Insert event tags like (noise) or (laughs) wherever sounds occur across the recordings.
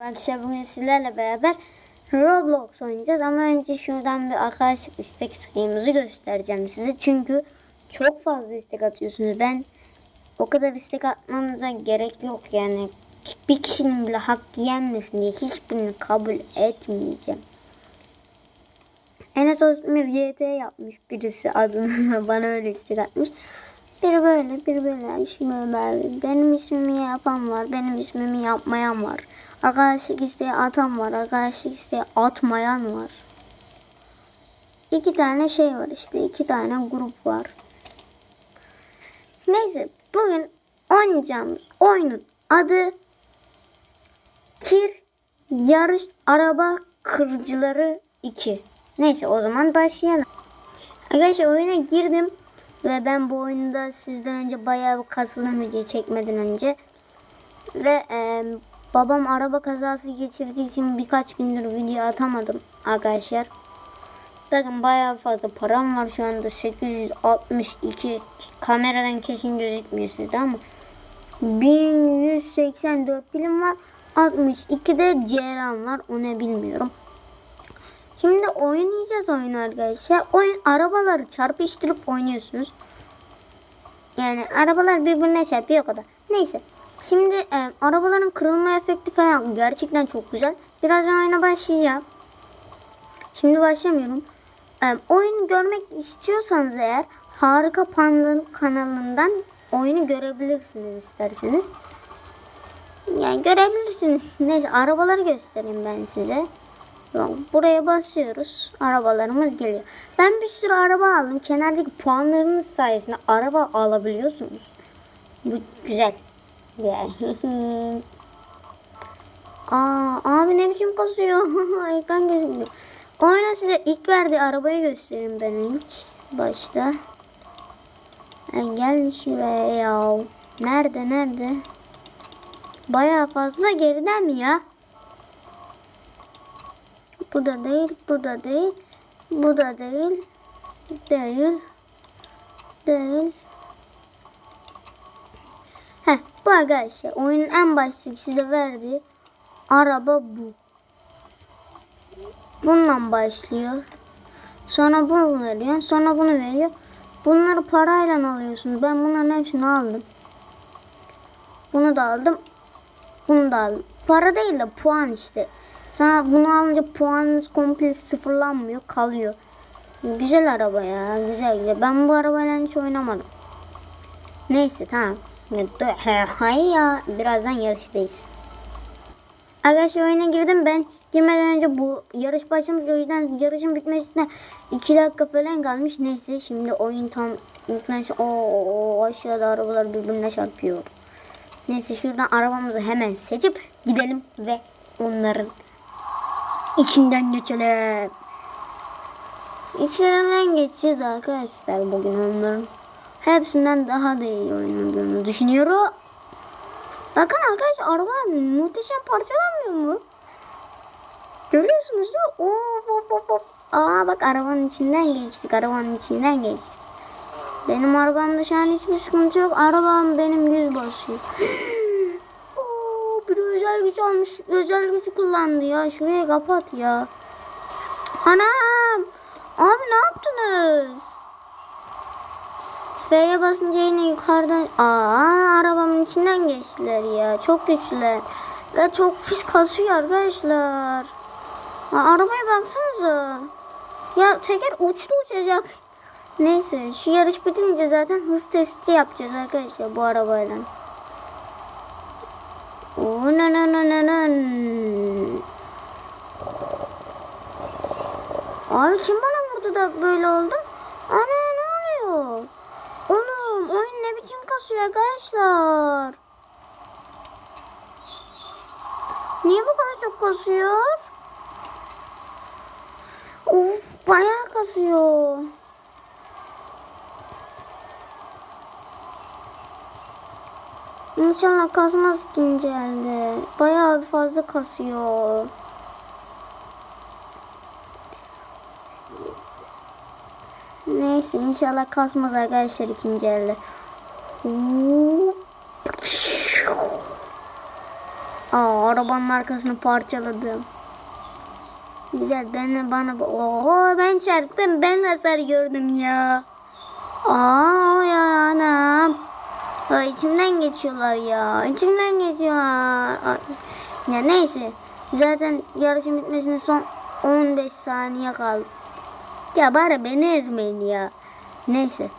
Arkadaşlar bugün sizlerle beraber Roblox oynayacağız ama önce şuradan bir arkadaşlık istek sayımızı göstereceğim size. Çünkü çok fazla istek atıyorsunuz. Ben o kadar istek atmanıza gerek yok yani. Bir kişinin bile hak yenmesin diye hiçbirini kabul etmeyeceğim. Enes Özdemir YT yapmış birisi adını (laughs) bana öyle istek atmış. Biri böyle, biri böyle. Şimdi böyle. Benim ismimi yapan var, benim ismimi yapmayan var. Arkadaşlık isteği atan var, arkadaşlık isteği atmayan var. İki tane şey var işte, iki tane grup var. Neyse, bugün oynayacağımız oyunun adı Kir Yarış Araba Kırıcıları 2. Neyse o zaman başlayalım. Arkadaşlar oyuna girdim ve ben bu oyunda sizden önce bayağı bir kasıldım video çekmeden önce. Ve e, babam araba kazası geçirdiği için birkaç gündür video atamadım arkadaşlar. Bakın bayağı fazla param var şu anda 862 kameradan kesin gözükmüyor sizde ama 1184 bilim var 62 de ceyran var o ne bilmiyorum. Şimdi oynayacağız oyunu arkadaşlar. Oyun arabaları çarpıştırıp oynuyorsunuz. Yani arabalar birbirine çarpıyor o kadar. Neyse. Şimdi e, arabaların kırılma efekti falan gerçekten çok güzel. Birazdan oyuna başlayacağım. Şimdi başlamıyorum. E, oyunu görmek istiyorsanız eğer Harika Panda'nın kanalından oyunu görebilirsiniz isterseniz. Yani görebilirsiniz. (laughs) Neyse arabaları göstereyim ben size. Buraya basıyoruz. Arabalarımız geliyor. Ben bir sürü araba aldım. Kenardaki puanlarınız sayesinde araba alabiliyorsunuz. Bu güzel. (laughs) Aa, abi ne biçim kasıyor. (laughs) Ekran gözükmüyor. Oyuna size ilk verdiği arabayı göstereyim ben ilk başta. Yani gel şuraya ya. Nerede nerede? Bayağı fazla geriden mi ya? Bu da değil, bu da değil, bu da değil, değil, değil. Heh, bu arkadaşlar oyunun en başta size verdiği araba bu. Bundan başlıyor. Sonra bunu veriyor, sonra bunu veriyor. Bunları parayla alıyorsunuz. Ben bunların hepsini aldım. Bunu da aldım. Bunu da aldım. Para değil de puan işte. Sana bunu alınca puanınız komple sıfırlanmıyor, kalıyor. Güzel araba ya, güzel güzel. Ben bu arabayla hiç oynamadım. Neyse tamam. Hay ya, birazdan yarıştayız. Arkadaşlar oyuna girdim ben. Girmeden önce bu yarış başlamış. O yüzden yarışın bitmesine 2 dakika falan kalmış. Neyse şimdi oyun tam yüklenmiş. Oo aşağıda arabalar birbirine çarpıyor. Neyse şuradan arabamızı hemen seçip gidelim ve onların içinden geçelim. İçlerinden geçeceğiz arkadaşlar bugün onların. Hepsinden daha da iyi oynadığını düşünüyorum. Bakın arkadaşlar arabalar muhteşem parçalanmıyor mu? Görüyorsunuz değil mi? Of of of of. Aa bak arabanın içinden geçtik. Arabanın içinden geçtik. Benim arabamda şu an hiçbir sıkıntı yok. Arabam benim yüz basıyor. (gasps) Oo, bir özel güç almış. Özel gücü kullandı ya. Şurayı kapat ya. Anam. Abi ne yaptınız? F'ye basınca yine yukarıdan... Aa arabamın içinden geçtiler ya. Çok güçlüler. Ve çok pis kasıyor arkadaşlar. Aa, arabaya baksanıza. Ya teker uçtu uçacak. Neyse şu yarış bitince zaten hız testi yapacağız arkadaşlar bu arabayla. Abi kim bana vurdu da böyle oldu? Ana ne oluyor? Oğlum oyun kasıyor arkadaşlar? Niye bu kadar çok kasıyor? Of bayağı kasıyor. İnşallah kasmaz ikinci elde. Bayağı fazla kasıyor. Neyse inşallah kasmaz arkadaşlar ikinci elde. Aa arabanın arkasını parçaladım. Güzel ben bana oho ben çarptım ben hasar gördüm ya. Aa ya anam. Aa, içimden geçiyorlar ya. İçimden geçiyorlar. Ay. Ya neyse. Zaten yarışın bitmesine son 15 saniye kaldı. Ya bari beni ezmeyin ya. Neyse.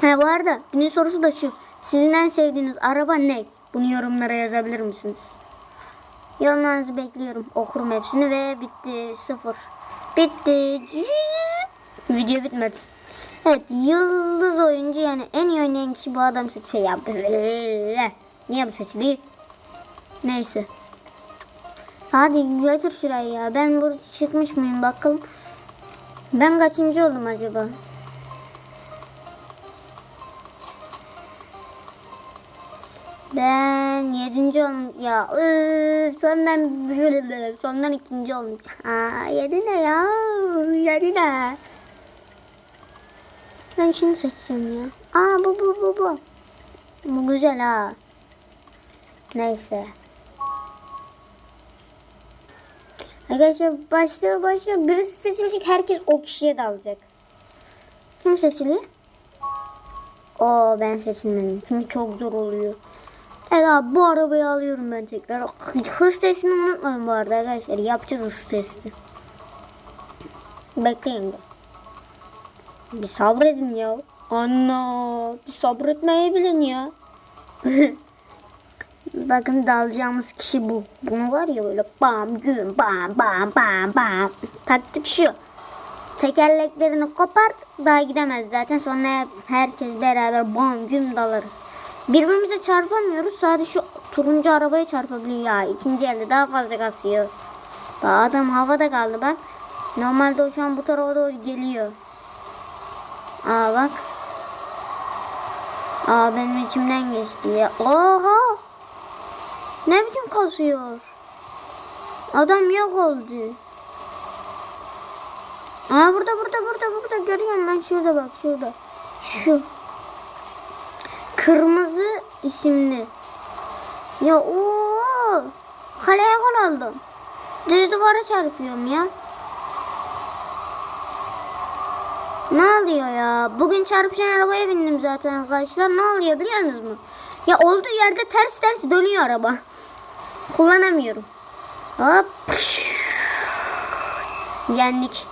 Ha bu arada günün sorusu da şu. Sizin en sevdiğiniz araba ne? Bunu yorumlara yazabilir misiniz? Yorumlarınızı bekliyorum. Okurum hepsini ve bitti. Sıfır. Bitti. Video bitmedi. Evet yıldız oyuncu yani en iyi oynayan kişi bu adam seçiyor. Ya, niye bu seçiliyor? Neyse. Hadi götür şurayı ya. Ben burada çıkmış mıyım bakalım. Ben kaçıncı oldum acaba? Ben yedinci oldum. Ya üf, sondan (laughs) sondan ikinci oldum. Aa, yedi ne ya? Yedi ne? Ben şunu seçeceğim ya. Aa bu bu bu bu. Bu güzel ha. Neyse. Arkadaşlar başlıyor başlıyor. Birisi seçilecek herkes o kişiye dalacak. Kim seçiliyor? Oo ben seçilmedim. Çünkü çok zor oluyor. Evet abi bu arabayı alıyorum ben tekrar. Hız testini unutmayın bu arada arkadaşlar. Yapacağız hız testi. Bekleyin. Bir sabredin ya. Anna bir sabretmeyi bilin ya. (laughs) Bakın dalacağımız kişi bu. Bunu var ya böyle bam güm bam bam bam bam. Taktik şu. Tekerleklerini kopart daha gidemez zaten. Sonra herkes beraber bam güm dalarız. Birbirimize çarpamıyoruz. Sadece şu turuncu arabaya çarpabiliyor ya. İkinci elde daha fazla kasıyor. Daha adam havada kaldı bak. Normalde şu an bu tarafa doğru geliyor. Aa bak. Aa benim içimden geçti ya. Oha. Ne biçim kasıyor? Adam yok oldu. Aa burada burada burada burada görüyorum ben şurada bak şurada. Şu. Kırmızı isimli. Ya o kaleye gol aldım. Düz duvara çarpıyorum ya. Ne oluyor ya? Bugün çarpışan arabaya bindim zaten arkadaşlar. Ne oluyor biliyor musunuz mu? Ya olduğu yerde ters ters dönüyor araba. Kullanamıyorum. Hop. Yendik.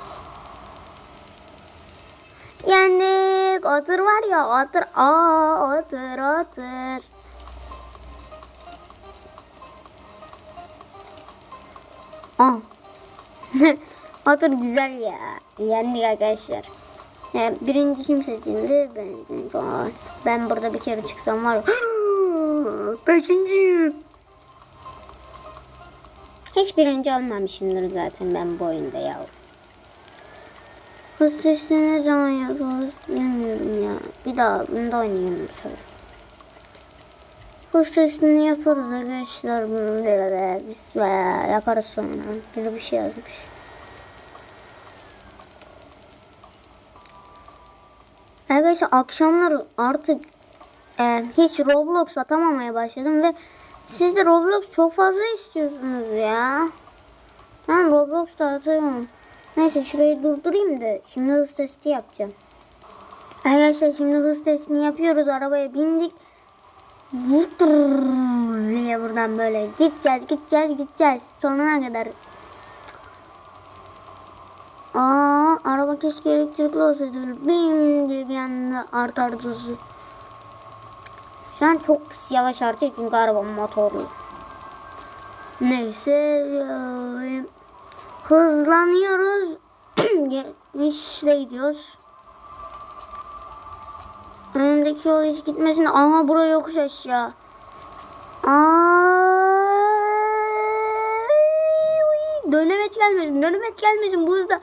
Yendik. Otur var ya otur. Aa otur otur. Aa. (laughs) otur güzel ya. Yendik arkadaşlar. Yani birinci kim seçildi? Ben, ben burada bir kere çıksam var. (gasps) Beşinciyim. Hiç birinci olmamışımdır zaten ben bu oyunda ya. Hız testi ne zaman yapıyoruz. Bir daha bunu da oynayalım sefer. Hız testini yapıyoruz arkadaşlar. Bunu da biz bayağı yaparız sonra. Biri bir şey yazmış. Arkadaşlar akşamları artık e, hiç Roblox atamamaya başladım ve siz de Roblox çok fazla istiyorsunuz ya. Ben Roblox'ta atıyorum. Neyse şurayı durdurayım da şimdi hız testi yapacağım. Arkadaşlar şimdi hız testini yapıyoruz. Arabaya bindik. Diye buradan böyle gideceğiz gideceğiz gideceğiz sonuna kadar. Aa araba keşke elektrikli olsaydı. Bim diye bir anda artardı. Şu an çok yavaş artıyor çünkü arabam motorlu. Neyse ya, hızlanıyoruz. (clears throat) 70'le gidiyoruz. Önümdeki yol hiç gitmesin. Ama buraya yokuş aşağı. Aa, dönemeç gelmesin. Dönemeç gelmesin. Bu hızda.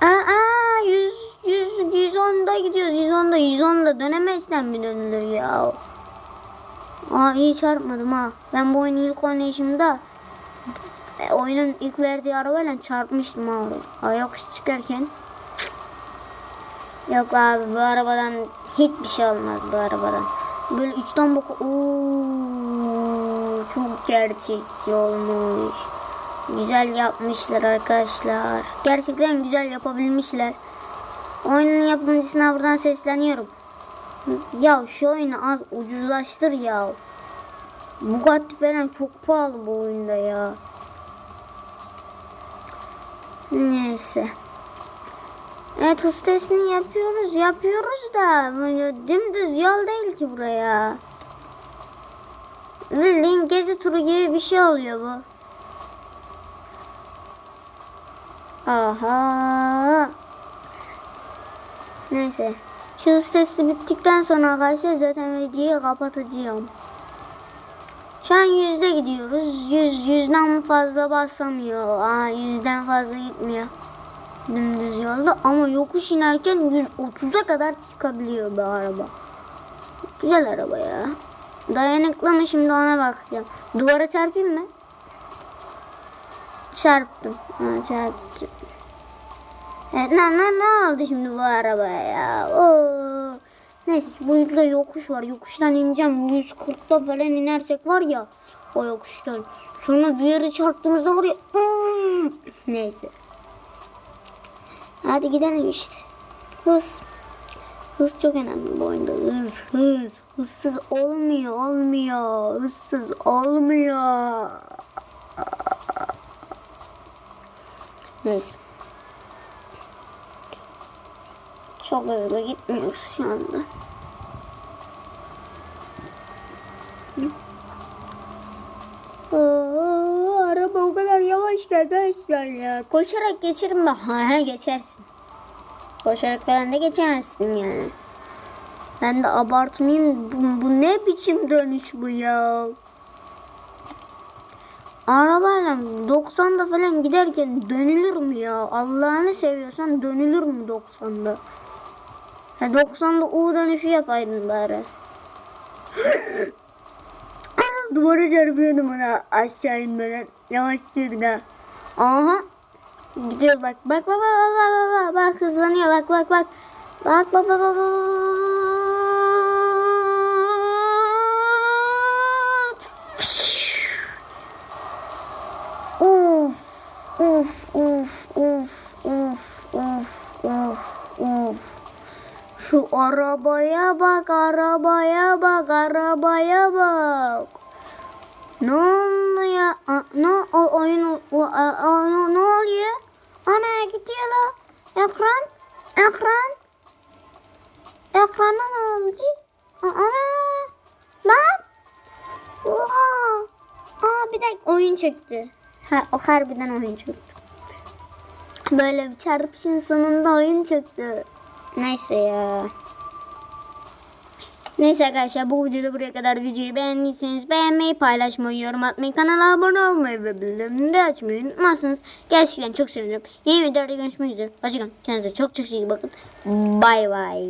Aa, 100, 100, 110'da gidiyoruz. 110'da 110'da dönemeçten mi dönülür ya? Aa iyi çarpmadım ha. Ben bu oyunu ilk oynayışımda e, oyunun ilk verdiği arabayla çarpmıştım oraya. Aa, yokuş çıkarken. Yok abi bu arabadan hiçbir şey olmaz bu arabadan. Böyle üçten boku. Oo, çok gerçekçi olmuş. Güzel yapmışlar arkadaşlar. Gerçekten güzel yapabilmişler. Oyunun yapımcısına buradan sesleniyorum. Ya şu oyunu az ucuzlaştır ya. Bugatti falan çok pahalı bu oyunda ya. Neyse. Evet hız testini yapıyoruz yapıyoruz da böyle dümdüz yol değil ki buraya. Bildiğin gezi turu gibi bir şey oluyor bu. Aha. Neyse. Şu testi bittikten sonra arkadaşlar zaten videoyu kapatacağım. Şu an yüzde gidiyoruz. Yüz, yüzden fazla basamıyor. Aa, yüzden fazla gitmiyor. Dümdüz yolda ama yokuş inerken 130'a kadar çıkabiliyor bu araba. Güzel araba ya. Dayanıklı mı şimdi ona bakacağım. Duvara çarpayım mı? Çarptım. Ha, çarptım. Evet, ne, ne, ne oldu şimdi bu arabaya ya? Oo. Neyse bu yolda yokuş var. Yokuştan ineceğim. 140'da falan inersek var ya o yokuştan. Sonra bir yere çarptığımızda var ya. ıı. Neyse. Hadi gidelim işte. Hız. Hız çok önemli bu oyunda. Hız, hız. Hızsız olmuyor, olmuyor. Hızsız olmuyor. Neyse. Çok hızlı gitmiyoruz şu anda. Aa, araba o arkadaşlar ya. Koşarak geçerim ben. Ha, ha, geçersin. Koşarak falan da geçemezsin yani. Ben de abartmayayım. Bu, bu ne biçim dönüş bu ya? Arabayla 90'da falan giderken dönülür mü ya? Allah'ını seviyorsan dönülür mü 90'da? Ha 90'da U dönüşü yapaydın bari. (laughs) Duvara çarpıyordum ona aşağı inmeden. Yavaş yürüdü. Aha. Gidiyor bak. Bak bak bak bak bak bak hızlanıyor bak bak bak. Bak bak bak bak. Uf uf uf uf uf uf uf uf. Şu arabaya bak, arabaya bak, arabaya bak. Ne oldu ya? A, ne o oyun o, a, ne, ne oluyor? Ana gidiyor la. Ekran, ekran. Ekrana ne oldu? Ana. Lan. Oha. Aa bir dakika oyun çöktü. Ha, o harbiden oyun çöktü. Böyle bir çarpışın sonunda oyun çöktü. Neyse ya. Neyse arkadaşlar bu videoda buraya kadar videoyu beğendiyseniz beğenmeyi, paylaşmayı, yorum atmayı, kanala abone olmayı ve bildirimleri açmayı unutmazsınız. Gerçekten çok sevinirim. Yeni videoda görüşmek üzere. Hoşçakalın. Kendinize çok çok iyi bakın. Bay bay.